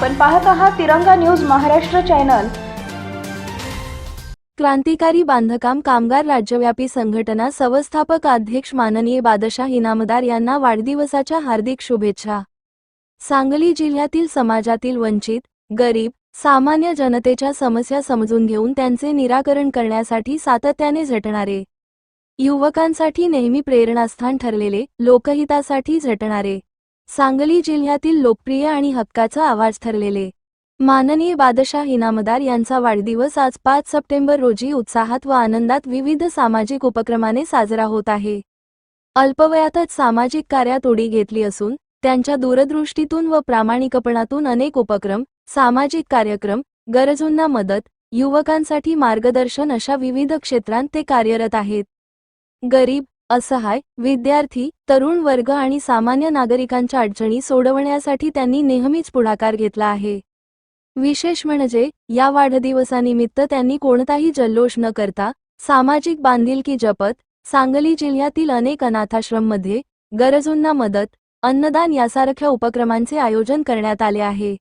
आपण पाहत आहात तिरंगा न्यूज महाराष्ट्र चॅनल. क्रांतिकारी बांधकाम कामगार राज्यव्यापी संघटना संस्थापक अध्यक्ष माननीय बादशाह इनामदार यांना वाढदिवसाच्या हार्दिक शुभेच्छा. सांगली जिल्ह्यातील समाजातील वंचित गरीब सामान्य जनतेच्या समस्या समजून घेऊन त्यांचे निराकरण करण्यासाठी सातत्याने झटणारे. युवकांसाठी नेहमी प्रेरणास्थान ठरलेले लोकहितासाठी झटणारे. सांगली जिल्ह्यातील लोकप्रिय आणि हक्काचा आवाज ठरलेले. माननीय बादशाह इनामदार यांचा वाढदिवस आज पाच सप्टेंबर रोजी उत्साहात व आनंदात विविध सामाजिक उपक्रमाने साजरा होत आहे. अल्पवयातच सामाजिक कार्यात उडी घेतली असून त्यांच्या दूरदृष्टीतून व प्रामाणिकपणातून अनेक उपक्रम सामाजिक कार्यक्रम गरजूंना मदत युवकांसाठी मार्गदर्शन अशा विविध क्षेत्रांत ते कार्यरत आहेत. गरीब असहाय विद्यार्थी तरुण वर्ग आणि सामान्य नागरिकांच्या अडचणी सोडवण्यासाठी त्यांनी नेहमीच पुढाकार घेतला आहे. विशेष म्हणजे या वाढदिवसानिमित्त त्यांनी कोणताही जल्लोष न करता सामाजिक बांधिलकी जपत सांगली जिल्ह्यातील अनेक अनाथाश्रममध्ये गरजूंना मदत अन्नदान यासारख्या उपक्रमांचे आयोजन करण्यात आले आहे.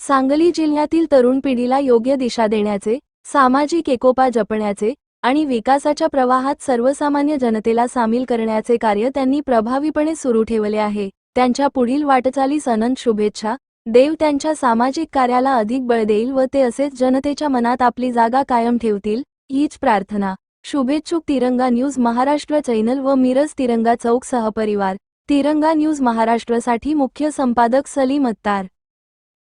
सांगली जिल्ह्यातील तरुण पिढीला योग्य दिशा देण्याचे सामाजिक एकोपा जपण्याचे आणि विकासाच्या प्रवाहात सर्वसामान्य जनतेला सामील करण्याचे कार्य त्यांनी प्रभावीपणे सुरू ठेवले आहे. त्यांच्या पुढील वाटचालीस अनंत शुभेच्छा. देव त्यांच्या सामाजिक कार्याला अधिक बळ देईल व ते असेच जनतेच्या मनात आपली जागा कायम ठेवतील हीच प्रार्थना. शुभेच्छुक तिरंगा न्यूज महाराष्ट्र चॅनल व मिरज तिरंगा चौक सहपरिवार तिरंगा न्यूज महाराष्ट्रसाठी मुख्य संपादक सलीम अत्तार.